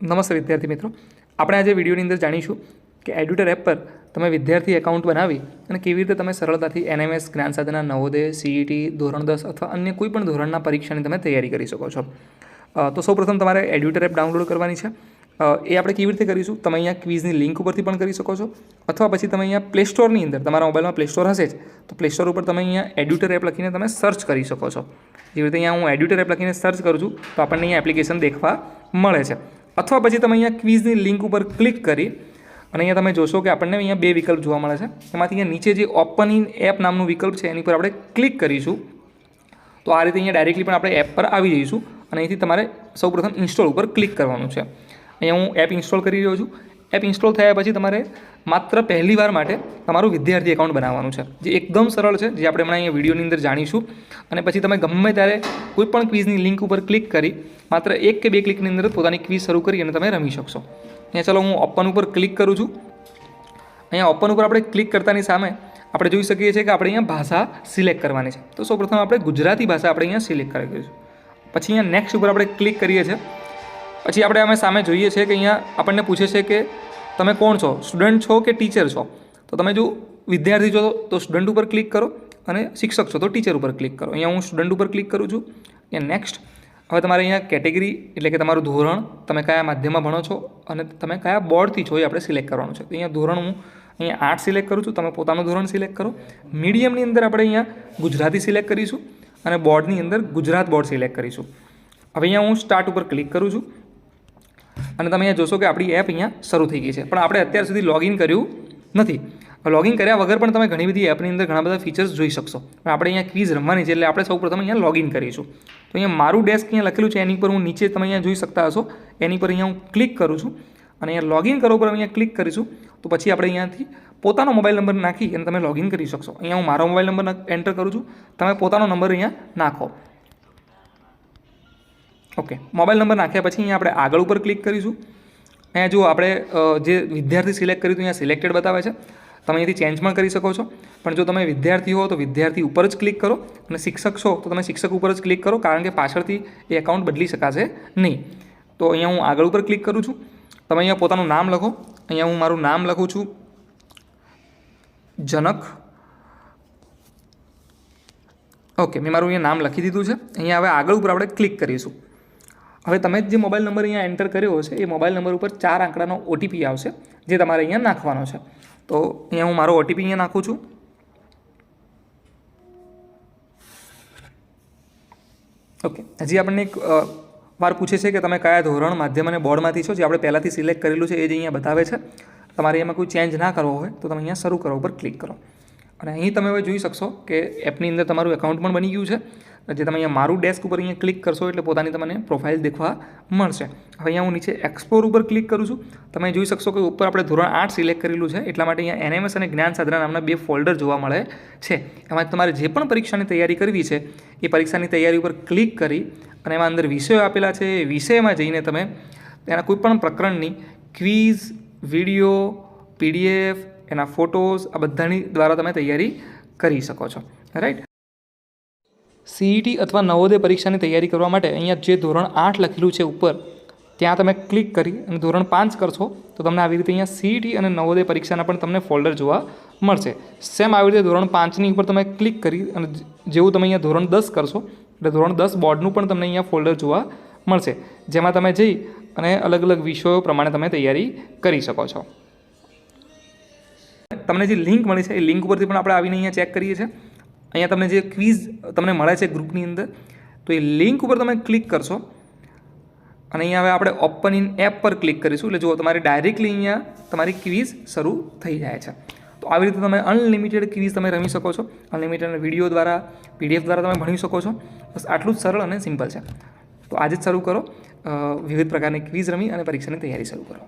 નમસ્તે વિદ્યાર્થી મિત્રો. આપણે આજે વિડીયોની અંદર જાણીશું કે એડ્યુટર એપ પર તમે વિદ્યાર્થી એકાઉન્ટ બનાવી અને કેવી રીતે તમે સરળતાથી એનએમએસ જ્ઞાન સાધના, નવોદય સીઈટી ધોરણ દસ અથવા અન્ય કોઈપણ ધોરણના પરીક્ષાની તમે તૈયારી કરી શકો છો. તો સૌપ્રથમ તમારે એડ્યુટર એપ ડાઉનલોડ કરવાની છે. એ આપણે કેવી રીતે કરીશું? તમે અહીંયા ક્વિઝની લિંક ઉપરથી પણ કરી શકો છો. અથવા પછી તમે અહીંયા પ્લે સ્ટોરની અંદર, તમારા મોબાઈલમાં પ્લે સ્ટોર હશે જ, તો પ્લે સ્ટોર ઉપર તમે અહીંયા એડ્યુટર એપ લખીને તમે સર્ચ કરી શકો છો. જેવી રીતે અહીંયા હું એડ્યુટર એપ લખીને સર્ચ કરું છું, તો આપણને અહીંયા એપ્લિકેશન દેખવા મળે છે. અથવા પછી તમે અહીંયા ક્વિઝની લિંક ઉપર ક્લિક કરી અને અહીંયા તમે જોશો કે આપણને અહીંયા બે વિકલ્પ જોવા મળે છે. એમાંથી અહીંયા નીચે જે ઓપન ઇન એપ નામનું વિકલ્પ છે, એની પર આપણે ક્લિક કરીશું. તો આ રીતે અહીંયા ડાયરેક્ટલી પણ આપણે એપ પર આવી જઈશું અને અહીંથી તમારે સૌપ્રથમ ઇન્સ્ટોલ ઉપર ક્લિક કરવાનું છે. અહીંયા હું એપ ઇન્સ્ટોલ કરી રહ્યો છું. એપ ઇન્સ્ટોલ થયા પછી તમારે માત્ર પહેલી વાર માટે તમારું વિદ્યાર્થી એકાઉન્ટ બનાવવાનું છે. જે એકદમ સરળ છે, જે આપણે હમણાં અહીંયા વિડીયોની અંદર જાણીશું. અને પછી તમે ગમે ત્યારે કોઈ પણ ક્વિઝની લિંક ઉપર ક્લિક કરી, માત્ર એક કે બે ક્લિકની અંદર પોતાની ક્વિઝ શરૂ કરી અને તમે રમી શકશો. અહીંયા ચાલો હું ઓપન ઉપર ક્લિક કરું છું. અહીંયા ઓપન ઉપર આપણે ક્લિક કરતાની સામે આપણે જોઈ શકીએ છીએ કે આપણે અહીંયા ભાષા સિલેક્ટ કરવાની છે. તો સૌપ્રથમ આપણે ગુજરાતી ભાષા આપણે અહીંયા સિલેક્ટ કરી દઈશું. પછી અહીંયા નેક્સ્ટ ઉપર આપણે ક્લિક કરીએ છીએ. પછી આપણે અમે સામે જોઈએ છીએ કે અહીંયા આપણને પૂછે છે કે તમે કોણ છો? સ્ટુડન્ટ છો કે ટીચર છો? તો તમે જો વિદ્યાર્થી છો તો સ્ટુડન્ટ ઉપર ક્લિક કરો અને શિક્ષક છો તો ટીચર ઉપર ક્લિક કરો. અહીંયા હું સ્ટુડન્ટ ઉપર ક્લિક કરું છું. અહીંયા નેક્સ્ટ. હવે તમારે અહીંયા કેટેગરી એટલે કે તમારું ધોરણ તમે કયા માધ્યમમાં ભણો છો અને તમે કયા બોર્ડથી છો એ આપણે સિલેક્ટ કરવાનું છે. તો અહીંયા ધોરણ હું અહીંયા આર્ટ સિલેક્ટ કરું છું. તમે પોતાનું ધોરણ સિલેક્ટ કરો. મીડિયમની અંદર આપણે અહીંયા ગુજરાતી સિલેક્ટ કરીશું અને બોર્ડની અંદર ગુજરાત બોર્ડ સિલેક્ટ કરીશું. હવે અહીંયા હું સ્ટાર્ટ ઉપર ક્લિક કરું છું. અને તમે અહીંયા જોશો કે આપણી એપ અહીંયા શરૂ થઈ ગઈ છે. પણ આપણે અત્યાર સુધી લોગિન કર્યું નથી. લોગિન કર્યા વગર પણ તમે ઘણી બધી એપની અંદર ઘણા બધા ફીચર્સ જોઈ શકશો. પણ આપણે અહીંયા ક્વિઝ રમવાની છે એટલે આપણે સૌ પ્રથમ અહીંયા લોગિન કરીશું. તો અહીંયા મારું ડેસ્ક અહીંયા લખેલું છે, એની પર હું નીચે તમે અહીંયા જોઈ શકતા હશો. એની પર અહીંયા હું ક્લિક કરું છું. અને અહીંયા લોગિન કરો પર અહીંયા ક્લિક કરીશું. તો પછી આપણે અહીંયાથી પોતાનો મોબાઈલ નંબર નાખી અને તમે લોગિન કરી શકશો. અહીંયા હું મારો મોબાઈલ નંબર એન્ટર કરું છું. તમે પોતાનો નંબર અહીંયા નાખો. ઓકે, મોબાઈલ નંબર નાખ્યા પછી અહીંયા આપણે આગળ ઉપર ક્લિક કરીશું. અહીંયા જો આપણે જે વિદ્યાર્થી સિલેક્ટ કર્યું હતું, અહીંયા સિલેક્ટેડ બતાવે છે. તમે અહીંથી ચેન્જ પણ કરી શકો છો. પણ જો તમે વિદ્યાર્થી હો, તો વિદ્યાર્થી ઉપર જ ક્લિક કરો અને શિક્ષક છો, તો તમે શિક્ષક ઉપર જ ક્લિક કરો, કારણ કે પાછળથી એ એકાઉન્ટ બદલી શકાશે નહીં. તો અહીંયા હું આગળ ઉપર ક્લિક કરું છું. તમે અહીંયા પોતાનું નામ લખો. અહીંયા હું મારું નામ લખું છું. જનક. ઓકે, મેં મારું અહીંયા નામ લખી દીધું છે. અહીંયા હવે આગળ ઉપર આપણે ક્લિક કરીશું. હવે તમે જે મોબાઈલ નંબર અહીંયા એન્ટર કર્યો છે એ મોબાઈલ નંબર ઉપર ચાર આંકડાનો ઓટીપી આવશે, જે તમારે અહીંયા નાખવાનો છે. તો અહીંયા હું મારો ઓટીપી અહીંયા નાખું છું. ઓકે હજી આપણને એક વાર પૂછે છે કે તમે કયા ધોરણ માધ્યમ અને બોર્ડમાંથી છો, જે આપણે પહેલાંથી સિલેક્ટ કરેલું છે, એ જ અહીંયા બતાવે છે. તમારે એમાં કોઈ ચેન્જ ના કરવો હોય, તો તમે અહીંયા શરૂ કરવા ઉપર ક્લિક કરો. અને અહીં તમે હવે જોઈ શકશો કે એપની અંદર તમારું એકાઉન્ટ પણ બની ગયું છે. જે તમે અહીંયા મારું ડેસ્ક ઉપર અહીંયા ક્લિક કરશો એટલે પોતાની તમને પ્રોફાઇલ દેખવા મળશે. હવે અહીંયા હું નીચે એક્સપ્લોર ઉપર ક્લિક કરું છું. તમે જોઈ શકશો કે ઉપર આપણે ધોરણ આઠ સિલેક્ટ કરેલું છે. એટલા માટે અહીંયા એનએમએસ અને જ્ઞાન સાધના નામના બે ફોલ્ડર જોવા મળે છે. એમાં તમારે જે પણ પરીક્ષાની તૈયારી કરવી છે, એ પરીક્ષાની તૈયારી ઉપર ક્લિક કરી અને એમાં અંદર વિષયો આપેલા છે. વિષયમાં જઈને તમે તેના કોઈપણ પ્રકરણની ક્વિઝ વીડિયો પીડીએફ એના ફોટોઝ આ બધાની દ્વારા તમે તૈયારી કરી શકો છો. રાઈટ સીઈટી અથવા નવોદય પરીક્ષાની તૈયારી કરવા માટે અહીંયા જે ધોરણ આઠ લખેલું છે ઉપર, ત્યાં તમે ક્લિક કરી અને ધોરણ પાંચ કરશો, તો તમને આવી રીતે અહીંયા સીઈટી અને નવોદય પરીક્ષાના પણ તમને ફોલ્ડર જોવા મળશે. સેમ આવી રીતે ધોરણ પાંચની ઉપર તમે ક્લિક કરી અને જેવું તમે અહીંયા ધોરણ દસ કરશો, એટલે ધોરણ દસ બોર્ડનું પણ તમને અહીંયા ફોલ્ડર જોવા મળશે, જેમાં તમે જઈ અને અલગ અલગ વિષયો પ્રમાણે તમે તૈયારી કરી શકો છો. તમને જે લિંક મળી છે, એ લિંક ઉપરથી પણ આપણે આવીને અહીંયા ચેક કરીએ છીએ. અહીંયા તમને જે ક્વિઝ તમને મળે છે ગ્રુપની અંદર, તો એ લિંક ઉપર તમે ક્લિક કરશો. અને અહીંયા હવે આપણે ઓપન ઇન એપ પર ક્લિક કરીશું. એટલે જુઓ, તમારે ડાયરેક્ટલી અહીંયા તમારી ક્વિઝ શરૂ થઈ જાય છે. તો આવી રીતે તમે અનલિમિટેડ ક્વિઝ તમે રમી શકો છો. અનલિમિટેડ વીડિયો દ્વારા પીડીએફ દ્વારા તમે ભણી શકો છો. બસ આટલું જ સરળ અને સિમ્પલ છે. તો આજે જ શરૂ કરો. વિવિધ પ્રકારની ક્વિઝ રમી અને પરીક્ષાની તૈયારી શરૂ કરો.